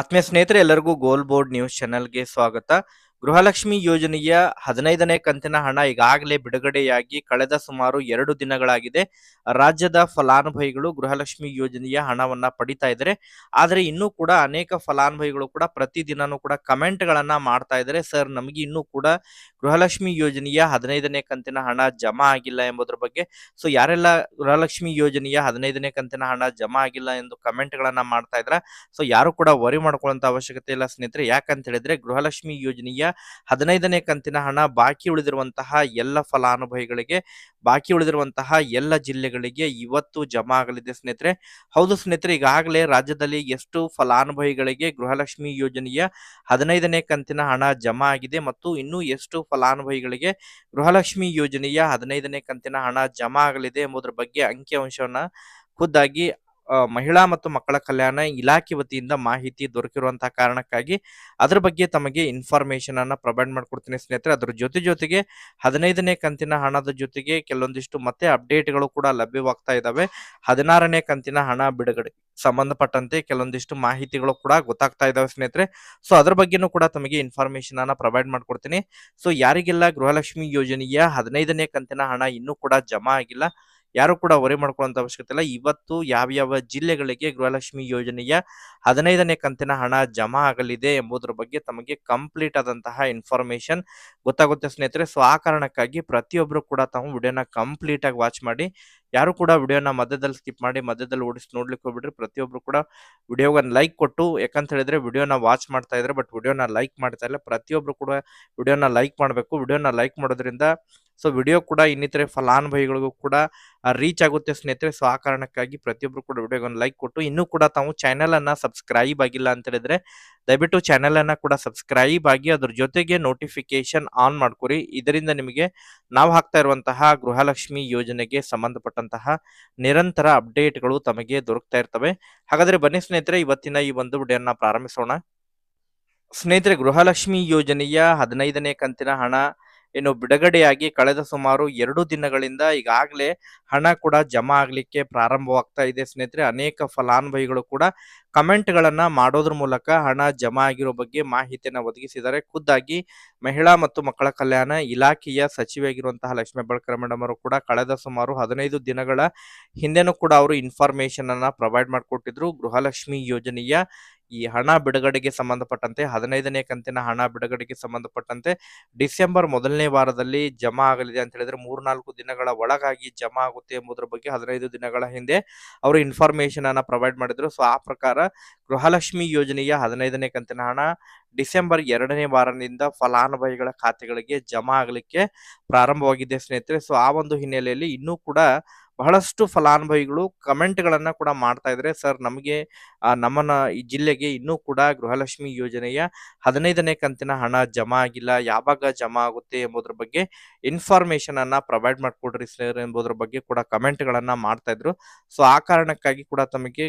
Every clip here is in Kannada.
ಆತ್ಮೀಯ ಸ್ನೇಹಿತರೆ ಎಲ್ಲರಿಗೂ ಗೋಲ್ ಬೋರ್ಡ್ ನ್ಯೂಸ್ ಚಾನೆಲ್ಗೆ ಸ್ವಾಗತ. ಗೃಹಲಕ್ಷ್ಮಿ ಯೋಜನೆಯ ಹದಿನೈದನೇ ಕಂತಿನ ಹಣ ಈಗಾಗಲೇ ಬಿಡುಗಡೆಯಾಗಿ ಕಳೆದ ಸುಮಾರು ಎರಡು ದಿನಗಳಾಗಿದೆ. ರಾಜ್ಯದ ಫಲಾನುಭವಿಗಳು ಗೃಹಲಕ್ಷ್ಮಿ ಯೋಜನೆಯ ಹಣವನ್ನ ಪಡಿತಾ ಇದ್ದಾರೆ. ಆದರೆ ಇನ್ನೂ ಕೂಡ ಅನೇಕ ಫಲಾನುಭವಿಗಳು ಕೂಡ ಪ್ರತಿದಿನನೂ ಕೂಡ ಕಮೆಂಟ್ ಗಳನ್ನ ಮಾಡ್ತಾ ಇದ್ದಾರೆ. ಸರ್, ನಮಗೆ ಇನ್ನೂ ಕೂಡ ಗೃಹಲಕ್ಷ್ಮಿ ಯೋಜನೆಯ ಹದಿನೈದನೇ ಕಂತಿನ ಹಣ ಜಮಾ ಆಗಿಲ್ಲ ಎಂಬುದರ ಬಗ್ಗೆ. ಸೊ, ಯಾರೆಲ್ಲ ಗೃಹಲಕ್ಷ್ಮಿ ಯೋಜನೆಯ ಹದಿನೈದನೇ ಕಂತಿನ ಹಣ ಜಮಾ ಆಗಿಲ್ಲ ಎಂದು ಕಮೆಂಟ್ ಗಳನ್ನ ಮಾಡ್ತಾ ಇದ್ರ? ಸೊ, ಯಾರು ಕೂಡ ವರಿ ಮಾಡ್ಕೊಳ್ಳುವಂತ ಅವಶ್ಯಕತೆ ಇಲ್ಲ ಸ್ನೇಹಿತರೆ. ಯಾಕಂತ ಹೇಳಿದ್ರೆ ಗೃಹಲಕ್ಷ್ಮಿ ಯೋಜನೆಯ ಹದಿನೈದನೇ ಕಂತಿನ ಹಣ ಬಾಕಿ ಉಳಿದಿರುವಂತಹ ಎಲ್ಲ ಫಲಾನುಭವಿಗಳಿಗೆ, ಬಾಕಿ ಉಳಿದಿರುವಂತಹ ಎಲ್ಲ ಜಿಲ್ಲೆಗಳಿಗೆ ಇವತ್ತು ಜಮಾ ಆಗಲಿದೆ ಸ್ನೇಹಿತರೆ. ಹೌದು ಸ್ನೇಹಿತರೆ, ಈಗಾಗಲೇ ರಾಜ್ಯದಲ್ಲಿ ಎಷ್ಟು ಫಲಾನುಭವಿಗಳಿಗೆ ಗೃಹಲಕ್ಷ್ಮಿ ಯೋಜನೆಯ ಹದಿನೈದನೇ ಕಂತಿನ ಹಣ ಜಮಾ ಆಗಿದೆ ಮತ್ತು ಇನ್ನೂ ಎಷ್ಟು ಫಲಾನುಭವಿಗಳಿಗೆ ಗೃಹಲಕ್ಷ್ಮಿ ಯೋಜನೆಯ ಹದಿನೈದನೇ ಕಂತಿನ ಹಣ ಜಮಾ ಆಗಲಿದೆ ಎಂಬುದರ ಬಗ್ಗೆ ಅಂಕಿಅಂಶವನ್ನ ಖುದ್ದಾಗಿ ಮಹಿಳಾ ಮತ್ತು ಮಕ್ಕಳ ಕಲ್ಯಾಣ ಇಲಾಖೆ ವತಿಯಿಂದ ಮಾಹಿತಿ ದೊರಕಿರುವಂತಹ ಕಾರಣಕ್ಕಾಗಿ ಅದ್ರ ಬಗ್ಗೆ ತಮಗೆ ಇನ್ಫಾರ್ಮೇಶನ್ ಅನ್ನ ಪ್ರೊವೈಡ್ ಮಾಡ್ಕೊಡ್ತೀನಿ ಸ್ನೇಹಿತರೆ. ಅದ್ರ ಜೊತೆ ಜೊತೆಗೆ ಹದಿನೈದನೇ ಕಂತಿನ ಹಣದ ಜೊತೆಗೆ ಕೆಲವೊಂದಿಷ್ಟು ಮತ್ತೆ ಅಪ್ಡೇಟ್ಗಳು ಕೂಡ ಲಭ್ಯವಾಗ್ತಾ ಇದಾವೆ ಹದಿನಾರನೇ ಕಂತಿನ ಹಣ ಬಿಡುಗಡೆ ಸಂಬಂಧಪಟ್ಟಂತೆ ಕೆಲವೊಂದಿಷ್ಟು ಮಾಹಿತಿಗಳು ಕೂಡ ಗೊತ್ತಾಗ್ತಾ ಇದಾವೆ ಸ್ನೇಹಿತರೆ. ಸೊ ಅದ್ರ ಬಗ್ಗೆನೂ ಕೂಡ ತಮಗೆ ಇನ್ಫಾರ್ಮೇಶನ್ ಅನ್ನ ಪ್ರೊವೈಡ್ ಮಾಡ್ಕೊಡ್ತೀನಿ. ಸೊ ಯಾರಿಗೆಲ್ಲ ಗೃಹಲಕ್ಷ್ಮಿ ಯೋಜನೆಯ ಹದಿನೈದನೇ ಕಂತಿನ ಹಣ ಇನ್ನೂ ಕೂಡ ಜಮಾ ಆಗಿಲ್ಲ ಯಾರು ಕೂಡ ಹೊರೆ ಮಾಡ್ಕೊಳ್ಳುವಂತ ಅವಶ್ಯಕತೆ ಇಲ್ಲ. ಇವತ್ತು ಯಾವ ಯಾವ ಜಿಲ್ಲೆಗಳಿಗೆ ಗೃಹಲಕ್ಷ್ಮಿ ಯೋಜನೆಯ ಹದಿನೈದನೇ ಕಂತಿನ ಹಣ ಜಮಾ ಆಗಲಿದೆ ಎಂಬುದರ ಬಗ್ಗೆ ತಮಗೆ ಕಂಪ್ಲೀಟ್ ಆದಂತಹ ಇನ್ಫಾರ್ಮೇಶನ್ ಗೊತ್ತಾಗುತ್ತೆ ಸ್ನೇಹಿತರೆ. ಸೊ, ಆ ಕಾರಣಕ್ಕಾಗಿ ಪ್ರತಿಯೊಬ್ಬರು ಕೂಡ ತಾವು ವಿಡಿಯೋನ ಕಂಪ್ಲೀಟ್ ಆಗಿ ವಾಚ್ ಮಾಡಿ. ಯಾರು ಕೂಡ ವಿಡಿಯೋನ ಮಧ್ಯದಲ್ಲಿ ಸ್ಕಿಪ್ ಮಾಡಿ ಮಧ್ಯದಲ್ಲಿ ಓಡಿಸಿ ನೋಡ್ಲಿಕ್ಕೆ ಹೋಗ್ಬಿಟ್ರೆ ಪ್ರತಿಯೊಬ್ರು ಕೂಡ ವಿಡಿಯೋಗನ್ ಲೈಕ್ ಕೊಟ್ಟು, ಯಾಕಂತ ಹೇಳಿದ್ರೆ ವಿಡಿಯೋನ ವಾಚ್ ಮಾಡ್ತಾ ಇದ್ರೆ ಬಟ್ ವಿಡಿಯೋನ ಲೈಕ್ ಮಾಡ್ತಾ ಇಲ್ಲ. ಪ್ರತಿಯೊಬ್ರು ಕೂಡ ವಿಡಿಯೋನ ಲೈಕ್ ಮಾಡಬೇಕು. ವಿಡಿಯೋನ ಲೈಕ್ ಮಾಡೋದ್ರಿಂದ ಸೊ ವಿಡಿಯೋ ಕೂಡ ಇನ್ನಿತರೆ ಫಲಾನುಭವಿಗಳಿಗೂ ಕೂಡ ರೀಚ್ ಆಗುತ್ತೆ ಸ್ನೇಹಿತರೆ. ಸೊ ಆ ಕಾರಣಕ್ಕಾಗಿ ಪ್ರತಿಯೊಬ್ರು ಕೂಡ ವಿಡಿಯೋಗೊಂದು ಲೈಕ್ ಕೊಟ್ಟು, ಇನ್ನೂ ಕೂಡ ತಾವು ಚಾನೆಲ್ ಅನ್ನ ಸಬ್ಸ್ಕ್ರೈಬ್ ಆಗಿಲ್ಲ ಅಂತ ಹೇಳಿದ್ರೆ ದಯವಿಟ್ಟು ಚಾನೆಲ್ ಅನ್ನ ಕೂಡ ಸಬ್ಸ್ಕ್ರೈಬ್ ಆಗಿ ಅದ್ರ ಜೊತೆಗೆ ನೋಟಿಫಿಕೇಶನ್ ಆನ್ ಮಾಡ್ಕೊರಿ. ಇದರಿಂದ ನಿಮಗೆ ನಾವು ಹಾಕ್ತಾ ಇರುವಂತಹ ಗೃಹಲಕ್ಷ್ಮಿ ಯೋಜನೆಗೆ ಸಂಬಂಧಪಟ್ಟಂತಹ ನಿರಂತರ ಅಪ್ಡೇಟ್ಗಳು ತಮಗೆ ದೊರಕ್ತಾ ಇರ್ತವೆ. ಹಾಗಾದ್ರೆ ಬನ್ನಿ ಸ್ನೇಹಿತರೆ, ಇವತ್ತಿನ ಈ ಒಂದು ವಿಡಿಯೋನ ಪ್ರಾರಂಭಿಸೋಣ. ಸ್ನೇಹಿತರೆ, ಗೃಹಲಕ್ಷ್ಮಿ ಯೋಜನೆಯ ಹದಿನೈದನೇ ಕಂತಿನ ಹಣ ಏನು ಬಿಡುಗಡೆಯಾಗಿ ಕಳೆದ ಸುಮಾರು ಎರಡು ದಿನಗಳಿಂದ ಈಗಾಗಲೇ ಹಣ ಕೂಡ ಜಮಾ ಆಗ್ಲಿಕ್ಕೆ ಪ್ರಾರಂಭವಾಗ್ತಾ ಇದೆ. ಸ್ನೇಹಿತರೆ, ಅನೇಕ ಫಲಾನುಭವಿಗಳು ಕೂಡ ಕಮೆಂಟ್ ಗಳನ್ನ ಮಾಡೋದ್ರ ಮೂಲಕ ಹಣ ಜಮಾ ಆಗಿರೋ ಬಗ್ಗೆ ಮಾಹಿತಿಯನ್ನ ಒದಗಿಸಿದ್ದಾರೆ. ಖುದ್ದಾಗಿ ಮಹಿಳಾ ಮತ್ತು ಮಕ್ಕಳ ಕಲ್ಯಾಣ ಇಲಾಖೆಯ ಸಚಿವೆಯಾಗಿರುವಂತಹ ಲಕ್ಷ್ಮೀ ಬಳಕರ ಮೇಡಮ್ ಅವರು ಕೂಡ ಕಳೆದ ಸುಮಾರು ಹದಿನೈದು ದಿನಗಳ ಹಿಂದೆನೂ ಕೂಡ ಅವರು ಇನ್ಫಾರ್ಮೇಶನ್ ಅನ್ನ ಪ್ರೊವೈಡ್ ಮಾಡಿಕೊಟ್ಟಿದ್ರು. ಗೃಹಲಕ್ಷ್ಮಿ ಯೋಜನೆಯ ಈ ಹಣ ಬಿಡುಗಡೆಗೆ ಸಂಬಂಧಪಟ್ಟಂತೆ, ಹದಿನೈದನೇ ಕಂತಿನ ಹಣ ಬಿಡುಗಡೆಗೆ ಸಂಬಂಧಪಟ್ಟಂತೆ ಡಿಸೆಂಬರ್ ಮೊದಲನೇ ವಾರದಲ್ಲಿ ಜಮಾ ಆಗಲಿದೆ ಅಂತ ಹೇಳಿದ್ರೆ ಮೂರ್ನಾಲ್ಕು ದಿನಗಳ ಒಳಗಾಗಿ ಜಮಾ ಆಗುತ್ತೆ ಎಂಬುದರ ಬಗ್ಗೆ ಹದಿನೈದು ದಿನಗಳ ಹಿಂದೆ ಅವರು ಇನ್ಫಾರ್ಮೇಶನ್ ಅನ್ನ ಪ್ರೊವೈಡ್ ಮಾಡಿದ್ರು. ಸೊ ಆ ಪ್ರಕಾರ ಗೃಹಲಕ್ಷ್ಮಿ ಯೋಜನೆಯ ಹದಿನೈದನೇ ಕಂತಿನ ಹಣ ಡಿಸೆಂಬರ್ ಎರಡನೇ ವಾರದಿಂದ ಫಲಾನುಭವಿಗಳ ಖಾತೆಗಳಿಗೆ ಜಮಾ ಆಗಲಿಕ್ಕೆ ಪ್ರಾರಂಭವಾಗಿದೆ ಸ್ನೇಹಿತರೆ. ಸೊ ಆ ಒಂದು ಹಿನ್ನೆಲೆಯಲ್ಲಿ ಇನ್ನೂ ಕೂಡ ಬಹಳಷ್ಟು ಫಲಾನುಭವಿಗಳು ಕಮೆಂಟ್ ಗಳನ್ನ ಕೂಡ ಮಾಡ್ತಾ ಇದ್ರೆ. ಸರ್, ನಮಗೆ ನಮ್ಮನ ಈ ಜಿಲ್ಲೆಗೆ ಇನ್ನೂ ಕೂಡ ಗೃಹಲಕ್ಷ್ಮಿ ಯೋಜನೆಯ ಹದಿನೈದನೇ ಕಂತಿನ ಹಣ ಜಮಾ ಆಗಿಲ್ಲ. ಯಾವಾಗ ಜಮಾ ಆಗುತ್ತೆ ಎಂಬುದರ ಬಗ್ಗೆ ಇನ್ಫಾರ್ಮೇಶನ್ ಅನ್ನ ಪ್ರೊವೈಡ್ ಮಾಡ್ಕೊಡ್ರಿ ಸರ್ ಎಂಬುದರ ಬಗ್ಗೆ ಕೂಡ ಕಮೆಂಟ್ ಗಳನ್ನ ಮಾಡ್ತಾ ಇದ್ರು. ಸೊ, ಆ ಕಾರಣಕ್ಕಾಗಿ ಕೂಡ ತಮಗೆ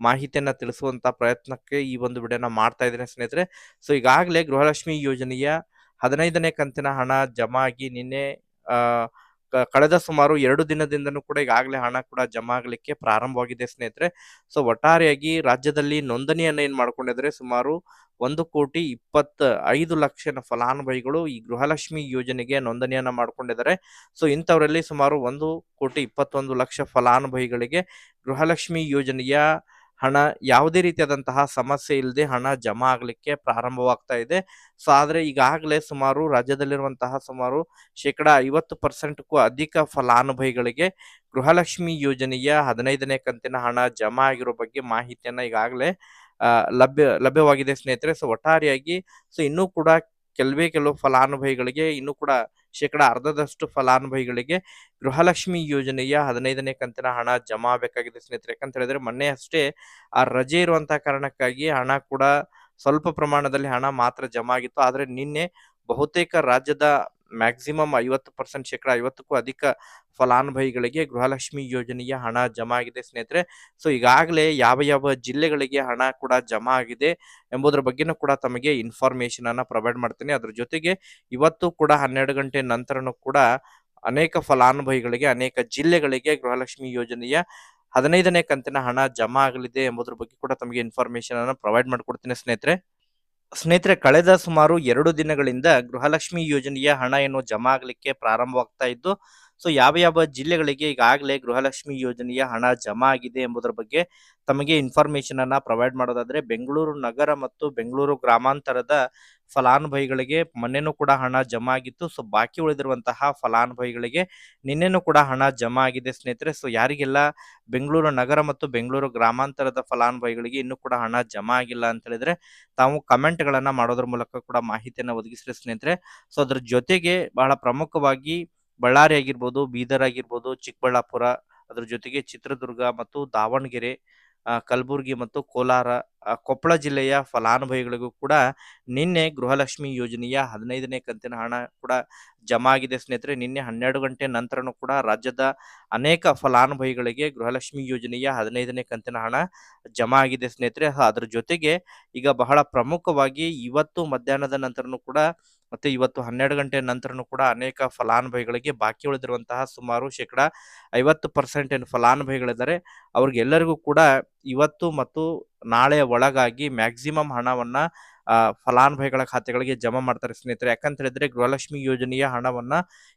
ಮಾಹಿತಿಯನ್ನ ತಿಳಿಸುವಂತ ಪ್ರಯತ್ನಕ್ಕೆ ಈ ಒಂದು ವಿಡಿಯೋನ ಮಾಡ್ತಾ ಇದ್ದೇನೆ ಸ್ನೇಹಿತರೆ. ಸೊ, ಈಗಾಗಲೇ ಗೃಹಲಕ್ಷ್ಮಿ ಯೋಜನೆಯ ಹದಿನೈದನೇ ಕಂತಿನ ಹಣ ಜಮಾ ಆಗಿ ನಿನ್ನೆ ಕಳೆದ ಸುಮಾರು ಎರಡು ದಿನದಿಂದನೂ ಕೂಡ ಈಗಾಗಲೇ ಹಣ ಕೂಡ ಜಮಾ ಆಗಲಿಕ್ಕೆ ಪ್ರಾರಂಭವಾಗಿದೆ ಸ್ನೇಹಿತರೆ. ಸೊ, ಒಟ್ಟಾರೆಯಾಗಿ ರಾಜ್ಯದಲ್ಲಿ ನೋಂದಣಿಯನ್ನು ಏನ್ ಮಾಡ್ಕೊಂಡಿದ್ರೆ ಸುಮಾರು ಒಂದು ಕೋಟಿ ಇಪ್ಪತ್ತ ಐದು ಲಕ್ಷ ಫಲಾನುಭವಿಗಳು ಈ ಗೃಹಲಕ್ಷ್ಮಿ ಯೋಜನೆಗೆ ನೋಂದಣಿಯನ್ನ ಮಾಡ್ಕೊಂಡಿದ್ದಾರೆ. ಸೊ, ಇಂಥವರಲ್ಲಿ ಸುಮಾರು ಒಂದು ಕೋಟಿ ಇಪ್ಪತ್ತೊಂದು ಲಕ್ಷ ಫಲಾನುಭವಿಗಳಿಗೆ ಗೃಹಲಕ್ಷ್ಮಿ ಯೋಜನೆಯ ಹಣ ಯಾವುದೇ ರೀತಿಯಾದಂತಹ ಸಮಸ್ಯೆ ಇಲ್ಲದೆ ಹಣ ಜಮಾ ಆಗಲಿಕ್ಕೆ ಪ್ರಾರಂಭವಾಗ್ತಾ ಇದೆ. ಸೊ, ಆದರೆ ಈಗಾಗಲೇ ಸುಮಾರು ರಾಜ್ಯದಲ್ಲಿರುವಂತಹ ಸುಮಾರು ಶೇಕಡ ಐವತ್ತು ಪರ್ಸೆಂಟ್ಗೂ ಅಧಿಕ ಫಲಾನುಭವಿಗಳಿಗೆ ಗೃಹಲಕ್ಷ್ಮಿ ಯೋಜನೆಯ ಹದಿನೈದನೇ ಕಂತಿನ ಹಣ ಜಮಾ ಆಗಿರೋ ಬಗ್ಗೆ ಮಾಹಿತಿಯನ್ನು ಈಗಾಗಲೇ ಲಭ್ಯ, ಲಭ್ಯವಾಗಿದೆ ಸ್ನೇಹಿತರೆ. ಸೊ, ಒಟ್ಟಾರೆಯಾಗಿ, ಸೊ, ಇನ್ನೂ ಕೂಡ ಕೆಲವೇ, ಕೆಲವು ಫಲಾನುಭವಿಗಳಿಗೆ ಇನ್ನೂ ಕೂಡ ಶೇಕಡ ಅರ್ಧದಷ್ಟು ಫಲಾನುಭವಿಗಳಿಗೆ ಗೃಹಲಕ್ಷ್ಮಿ ಯೋಜನೆಯ ಹದಿನೈದನೇ ಕಂತಿನ ಹಣ ಜಮಾ ಆಗಬೇಕಾಗಿದೆ ಸ್ನೇಹಿತರೆ. ಯಾಕಂತ ಹೇಳಿದ್ರೆ ಮೊನ್ನೆ ಅಷ್ಟೇ ಆ ರಜೆ ಇರುವಂತಹ ಕಾರಣಕ್ಕಾಗಿ ಹಣ ಕೂಡ ಸ್ವಲ್ಪ ಪ್ರಮಾಣದಲ್ಲಿ ಹಣ ಮಾತ್ರ ಜಮಾ ಆಗಿತ್ತು. ಆದ್ರೆ ನಿನ್ನೆ ಬಹುತೇಕ ರಾಜ್ಯದ ಮ್ಯಾಕ್ಸಿಮಮ್ ಐವತ್ತು ಪರ್ಸೆಂಟ್ ಶೇಕಡ ಐವತ್ತಕ್ಕೂ ಅಧಿಕ ಫಲಾನುಭವಿಗಳಿಗೆ ಗೃಹಲಕ್ಷ್ಮಿ ಯೋಜನೆಯ ಹಣ ಜಮಾ ಆಗಿದೆ ಸ್ನೇಹಿತರೆ. ಸೊ ಈಗಾಗಲೇ ಯಾವ ಯಾವ ಜಿಲ್ಲೆಗಳಿಗೆ ಹಣ ಕೂಡ ಜಮಾ ಆಗಿದೆ ಎಂಬುದರ ಬಗ್ಗೆನೂ ಕೂಡ ತಮಗೆ ಇನ್ಫಾರ್ಮೇಶನ್ ಅನ್ನ ಪ್ರೊವೈಡ್ ಮಾಡ್ತೀನಿ. ಅದ್ರ ಜೊತೆಗೆ ಇವತ್ತು ಕೂಡ ಹನ್ನೆರಡು ಗಂಟೆ ನಂತರನೂ ಕೂಡ ಅನೇಕ ಫಲಾನುಭವಿಗಳಿಗೆ, ಅನೇಕ ಜಿಲ್ಲೆಗಳಿಗೆ ಗೃಹಲಕ್ಷ್ಮಿ ಯೋಜನೆಯ ಹದಿನೈದನೇ ಕಂತಿನ ಹಣ ಜಮಾ ಆಗಲಿದೆ ಎಂಬುದ್ರ ಬಗ್ಗೆ ಕೂಡ ತಮಗೆ ಇನ್ಫಾರ್ಮೇಶನ್ ಅನ್ನು ಪ್ರೊವೈಡ್ ಮಾಡಿಕೊಡ್ತೀನಿ ಸ್ನೇಹಿತರೆ. ಸ್ನೇಹಿತರೆ ಕಳೆದ ಸುಮಾರು ಎರಡು ದಿನಗಳಿಂದ ಗೃಹಲಕ್ಷ್ಮಿ ಯೋಜನೆಯ ಹಣ ಏನು ಜಮಾ ಆಗಲಿಕ್ಕೆ ಪ್ರಾರಂಭವಾಗ್ತಾ ಇದ್ದು ಸೊ ಯಾವ ಯಾವ ಜಿಲ್ಲೆಗಳಿಗೆ ಈಗಾಗಲೇ ಗೃಹಲಕ್ಷ್ಮಿ ಯೋಜನೆಯ ಹಣ ಜಮಾ ಆಗಿದೆ ಎಂಬುದರ ಬಗ್ಗೆ ತಮಗೆ ಇನ್ಫಾರ್ಮೇಶನ್ ಅನ್ನ ಪ್ರೊವೈಡ್ ಮಾಡೋದಾದ್ರೆ ಬೆಂಗಳೂರು ನಗರ ಮತ್ತು ಬೆಂಗಳೂರು ಗ್ರಾಮಾಂತರದ ಫಲಾನುಭವಿಗಳಿಗೆ ಮೊನ್ನೆನೂ ಕೂಡ ಹಣ ಜಮಾ ಆಗಿತ್ತು. ಸೊ ಬಾಕಿ ಉಳಿದಿರುವಂತಹ ಫಲಾನುಭವಿಗಳಿಗೆ ನಿನ್ನೆನೂ ಕೂಡ ಹಣ ಜಮಾ ಆಗಿದೆ ಸ್ನೇಹಿತರೆ. ಸೊ ಯಾರಿಗೆಲ್ಲ ಬೆಂಗಳೂರು ನಗರ ಮತ್ತು ಬೆಂಗಳೂರು ಗ್ರಾಮಾಂತರದ ಫಲಾನುಭವಿಗಳಿಗೆ ಇನ್ನೂ ಕೂಡ ಹಣ ಜಮಾ ಆಗಿಲ್ಲ ಅಂತ ಹೇಳಿದ್ರೆ ತಾವು ಕಮೆಂಟ್ಗಳನ್ನ ಮಾಡೋದ್ರ ಮೂಲಕ ಕೂಡ ಮಾಹಿತಿಯನ್ನು ಒದಗಿಸ್ರಿ ಸ್ನೇಹಿತರೆ. ಸೊ ಅದ್ರ ಜೊತೆಗೆ ಬಹಳ ಪ್ರಮುಖವಾಗಿ ಬಳ್ಳಾರಿ ಆಗಿರ್ಬೋದು, ಬೀದರ್ ಆಗಿರ್ಬೋದು, ಚಿಕ್ಕಬಳ್ಳಾಪುರ, ಅದ್ರ ಜೊತೆಗೆ ಚಿತ್ರದುರ್ಗ ಮತ್ತು ದಾವಣಗೆರೆ ಕಲಬುರಗಿ ಮತ್ತು ಕೋಲಾರ ಕೊಪ್ಪಳ ಜಿಲ್ಲೆಯ ಫಲಾನುಭವಿಗಳಿಗೂ ಕೂಡ ನಿನ್ನೆ ಗೃಹಲಕ್ಷ್ಮಿ ಯೋಜನೆಯ ಹದಿನೈದನೇ ಕಂತಿನ ಹಣ ಕೂಡ ಜಮಾ ಆಗಿದೆ. ಸ್ನೇಹಿತರೆ, ನಿನ್ನೆ ಹನ್ನೆರಡು ಗಂಟೆ ನಂತರನೂ ಕೂಡ ರಾಜ್ಯದ ಅನೇಕ ಫಲಾನುಭವಿಗಳಿಗೆ ಗೃಹಲಕ್ಷ್ಮಿ ಯೋಜನೆಯ ಹದಿನೈದನೇ ಕಂತಿನ ಹಣ ಜಮಾ ಆಗಿದೆ. ಸ್ನೇಹಿತರೆ, ಅದ್ರ ಜೊತೆಗೆ ಈಗ ಬಹಳ ಪ್ರಮುಖವಾಗಿ ಇವತ್ತು ಮಧ್ಯಾಹ್ನದ ನಂತರನೂ ಕೂಡ ಮತ್ತೆ ಇವತ್ತು ಹನ್ನೆರಡು ಗಂಟೆ ನಂತರನೂ ಕೂಡ ಅನೇಕ ಫಲಾನುಭವಿಗಳಿಗೆ ಬಾಕಿ ಉಳಿದಿರುವಂತಹ ಸುಮಾರು ಶೇಕಡ ಐವತ್ತು ಪರ್ಸೆಂಟ್ ಏನು ಫಲಾನುಭವಿಗಳಿದ್ದಾರೆ. ಅವ್ರಿಗೆಲ್ಲರಿಗೂ ಕೂಡ ಇವತ್ತು ಮತ್ತು ನಾಳೆಯ ಒಳಗಾಗಿ ಮ್ಯಾಕ್ಸಿಮಮ್ ಹಣವನ್ನ ಫಲಾನುಭವಿಗಳ ಖಾತೆಗಳಿಗೆ ಜಮಾ ಮಾಡ್ತಾರೆ ಸ್ನೇಹಿತರೆ. ಯಾಕಂತ ಹೇಳಿದ್ರೆ ಗೃಹಲಕ್ಷ್ಮಿ ಯೋಜನೆಯ ಹಣವನ್ನ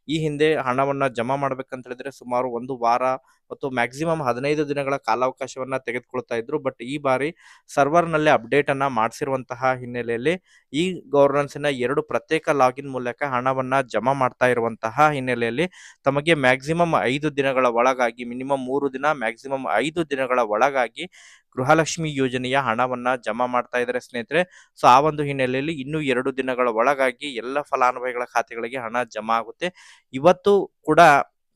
ಈ ಹಿಂದೆ ಹಣವನ್ನ ಜಮಾ ಮಾಡ್ಬೇಕಂತ ಹೇಳಿದ್ರೆ ಸುಮಾರು ಒಂದು ವಾರ ಮತ್ತು ಮ್ಯಾಕ್ಸಿಮಮ್ ಹದಿನೈದು ದಿನಗಳ ಕಾಲಾವಕಾಶವನ್ನ ತೆಗೆದುಕೊಳ್ತಾ ಇದ್ರು. ಬಟ್ ಈ ಬಾರಿ ಸರ್ವರ್ನಲ್ಲಿ ಅಪ್ಡೇಟ್ ಅನ್ನ ಮಾಡಿಸಿರುವಂತಹ ಹಿನ್ನೆಲೆಯಲ್ಲಿ ಈ ಗವರ್ನೆನ್ಸ್ನ ಎರಡು ಪ್ರತ್ಯೇಕ ಲಾಗಿನ್ ಮೂಲಕ ಹಣವನ್ನ ಜಮಾ ಮಾಡ್ತಾ ಇರುವಂತಹ ಹಿನ್ನೆಲೆಯಲ್ಲಿ ತಮಗೆ ಮ್ಯಾಕ್ಸಿಮಮ್ ಐದು ದಿನಗಳ ಒಳಗಾಗಿ, ಮಿನಿಮಮ್ ಮೂರು ದಿನ, ಮ್ಯಾಕ್ಸಿಮಮ್ ಐದು ದಿನಗಳ ಒಳಗಾಗಿ ಗೃಹಲಕ್ಷ್ಮಿ ಯೋಜನೆಯ ಹಣವನ್ನ ಜಮಾ ಮಾಡ್ತಾ ಇದ್ದಾರೆ ಸ್ನೇಹಿತರೆ. ಸೊ ಆ ಒಂದು ಹಿನ್ನೆಲೆಯಲ್ಲಿ ಇನ್ನೂ ಎರಡು ದಿನಗಳ ಒಳಗಾಗಿ ಎಲ್ಲ ಫಲಾನುಭವಿಗಳ ಖಾತೆಗಳಿಗೆ ಹಣ ಜಮಾ ಆಗುತ್ತೆ. ಇವತ್ತು ಕೂಡ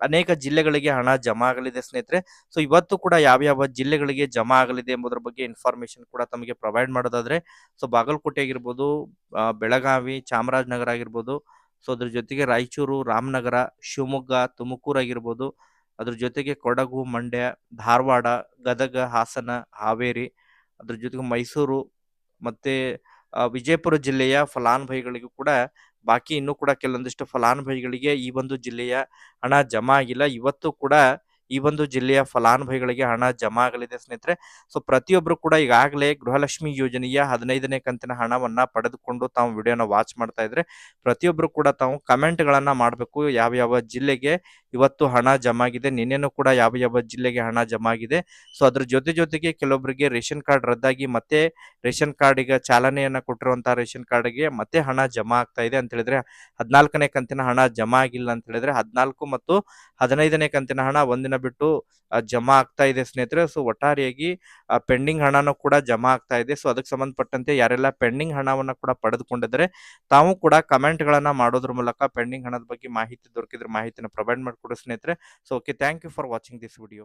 ಅನೇಕ ಜಿಲ್ಲೆಗಳಿಗೆ ಹಣ ಜಮಾ ಆಗಲಿದೆ ಸ್ನೇಹಿತರೆ. ಸೊ ಇವತ್ತು ಕೂಡ ಯಾವ ಯಾವ ಜಿಲ್ಲೆಗಳಿಗೆ ಜಮಾ ಆಗಲಿದೆ ಎಂಬುದರ ಬಗ್ಗೆ ಇನ್ಫಾರ್ಮೇಶನ್ ಕೂಡ ತಮಗೆ ಪ್ರೊವೈಡ್ ಮಾಡೋದಾದ್ರೆ ಸೊ ಬಾಗಲಕೋಟೆ ಆಗಿರ್ಬೋದು ಬೆಳಗಾವಿ, ಚಾಮರಾಜನಗರ ಆಗಿರ್ಬೋದು ಸೊ ಅದ್ರ ಜೊತೆಗೆ ರಾಯಚೂರು, ರಾಮನಗರ, ಶಿವಮೊಗ್ಗ, ತುಮಕೂರು ಆಗಿರ್ಬೋದು ಅದ್ರ ಜೊತೆಗೆ ಕೊಡಗು, ಮಂಡ್ಯ, ಧಾರವಾಡ, ಗದಗ, ಹಾಸನ, ಹಾವೇರಿ, ಅದ್ರ ಜೊತೆಗೆ ಮೈಸೂರು ಮತ್ತೆ ವಿಜಯಪುರ ಜಿಲ್ಲೆಯ ಫಲಾನುಭವಿಗಳಿಗೂ ಕೂಡ ಬಾಕಿ ಇನ್ನೂ ಕೂಡ ಕೆಲವೊಂದಿಷ್ಟು ಫಲಾನುಭವಿಗಳಿಗೆ ಈ ಒಂದು ಜಿಲ್ಲೆಯ ಹಣ ಜಮಾ ಆಗಿಲ್ಲ. ಇವತ್ತು ಕೂಡ ಈ ಒಂದು ಜಿಲ್ಲೆಯ ಫಲಾನುಭವಿಗಳಿಗೆ ಹಣ ಜಮಾ ಆಗಲಿದೆ ಸ್ನೇಹಿತರೆ. ಸೊ ಪ್ರತಿಯೊಬ್ಬರು ಕೂಡ ಈಗಾಗಲೇ ಗೃಹಲಕ್ಷ್ಮಿ ಯೋಜನೆಯ ಹದಿನೈದನೇ ಕಂತಿನ ಹಣವನ್ನ ಪಡೆದುಕೊಂಡು ತಾವು ವಿಡಿಯೋನ ವಾಚ್ ಮಾಡ್ತಾ ಇದ್ರೆ ಪ್ರತಿಯೊಬ್ಬರು ಕೂಡ ತಾವು ಕಮೆಂಟ್ ಗಳನ್ನ ಮಾಡಬೇಕು. ಯಾವ ಯಾವ ಜಿಲ್ಲೆಗೆ ಇವತ್ತು ಹಣ ಜಮಾ ಆಗಿದೆ ನಿನ್ನೆನೂ ಕೂಡ ಯಾವ ಯಾವ ಜಿಲ್ಲೆಗೆ ಹಣ ಜಮಾ ಆಗಿದೆ ಸೊ ಅದ್ರ ಜೊತೆ ಜೊತೆಗೆ ಕೆಲವೊಬ್ಬರಿಗೆ ರೇಷನ್ ಕಾರ್ಡ್ ರದ್ದಾಗಿ ಮತ್ತೆ ರೇಷನ್ ಕಾರ್ಡ್ ಈಗ ಚಾಲನೆಯನ್ನ ಕೊಟ್ಟಿರುವಂತಹ ರೇಷನ್ ಕಾರ್ಡ್ಗೆ ಮತ್ತೆ ಹಣ ಜಮಾ ಆಗ್ತಾ ಇದೆ ಅಂತ ಹೇಳಿದ್ರೆ ಹದಿನಾಲ್ಕನೇ ಕಂತಿನ ಹಣ ಜಮಾ ಆಗಿಲ್ಲ ಅಂತ ಹೇಳಿದ್ರೆ ಹದಿನಾಲ್ಕು ಮತ್ತು ಹದಿನೈದನೇ ಕಂತಿನ ಹಣ ಒಂದಿನ ಬಿಟ್ಟು ಜಮಾ ಆಗ್ತಾ ಇದೆ ಸ್ನೇಹಿತರೆ. ಸೊ ಒಟ್ಟಾರೆಯಾಗಿ ಪೆಂಡಿಂಗ್ ಹಣನೂ ಕೂಡ ಜಮಾ ಆಗ್ತಾ ಇದೆ. ಸೊ ಅದಕ್ಕೆ ಸಂಬಂಧಪಟ್ಟಂತೆ ಯಾರೆಲ್ಲ ಪೆಂಡಿಂಗ್ ಹಣವನ್ನು ಕೂಡ ಪಡೆದುಕೊಂಡಿದ್ರೆ ತಾವು ಕೂಡ ಕಮೆಂಟ್ ಗಳನ್ನ ಮಾಡೋದ್ರ ಮೂಲಕ ಪೆಂಡಿಂಗ್ ಹಣದ ಬಗ್ಗೆ ಮಾಹಿತಿ ದೊರಕಿದ್ರೆ ಮಾಹಿತಿನ ಪ್ರೊವೈಡ್ ಮಾಡಿಕೊಡು. ಸ್ನೇಹಿತರೆ. So okay thank you for watching this video